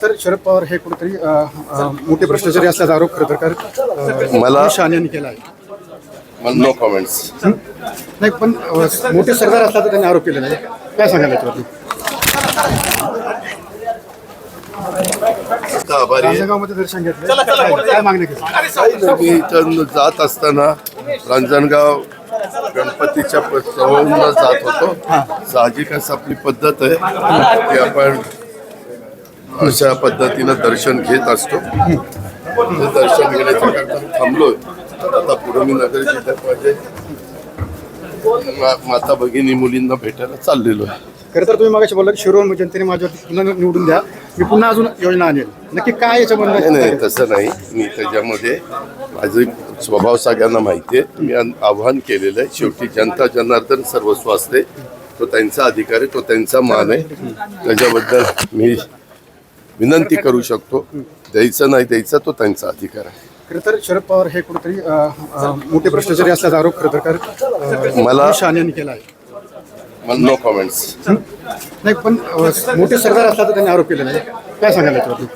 तर शरद पवार हे कुठेतरी मोठे भ्रष्टाचारी असल्याचा आरोप खरं तर कर मला- यांनी केला आहे. नो कॉमेंट्स नाही पण मोठे सरदार असल्याचा त्यांनी आरोप केलेला आहे. काय सांगायला याच्यावरती आभारी आहे. रांजणगावमध्ये दर्शन घेतलं काय- काय मागणी केली? मी इथं जात असताना रांजणगाव गणपतीच्या जात होतो. साहजिकच आपली पद्धत आहे. की आपण अशा पद्धतीनं दर्शन घेत असतो. दर्शन घेण्याच्या करता मी थांबलोय आता पुढे मी नगर जिल्ह्यात माझे माता भगिनी मुलींना भेटायला चाललेलो आहे. खरं तर तुम्ही मागाशी बोलला की शिरोळ जनतेने माझ्यावरती पुन्हा निवडून द्या. मी पुन्हा अजून योजना आणेल. नक्की काय नाही नाही याच्यामध्ये तसं नाही. मी त्याच्यामध्ये माझं स्वभाव सगळ्यांना माहिती आहे. मी आव्हान केलेलं आहे. शेवटी जनता जनार्दन सर्वस्व असते. तो त्यांचा अधिकार आहे तो त्यांचा मान आहे. त्याच्याबद्दल मी विनंती करू शकतो. द्यायचं नाही द्यायचं तो त्यांचा अधिकार आहे. खरं तर शरद पवार हे कुठेतरी मोठे भ्रष्टाचारी असल्याचा आरोप खरं तर कर मला- अमित शहाने यांनी केला आहे. नो कॉमेंट्स नाही पण मोठे सरदार असल्याचा त्यांनी आरोप केलेला आहे काय सांगायला याच्यावरती?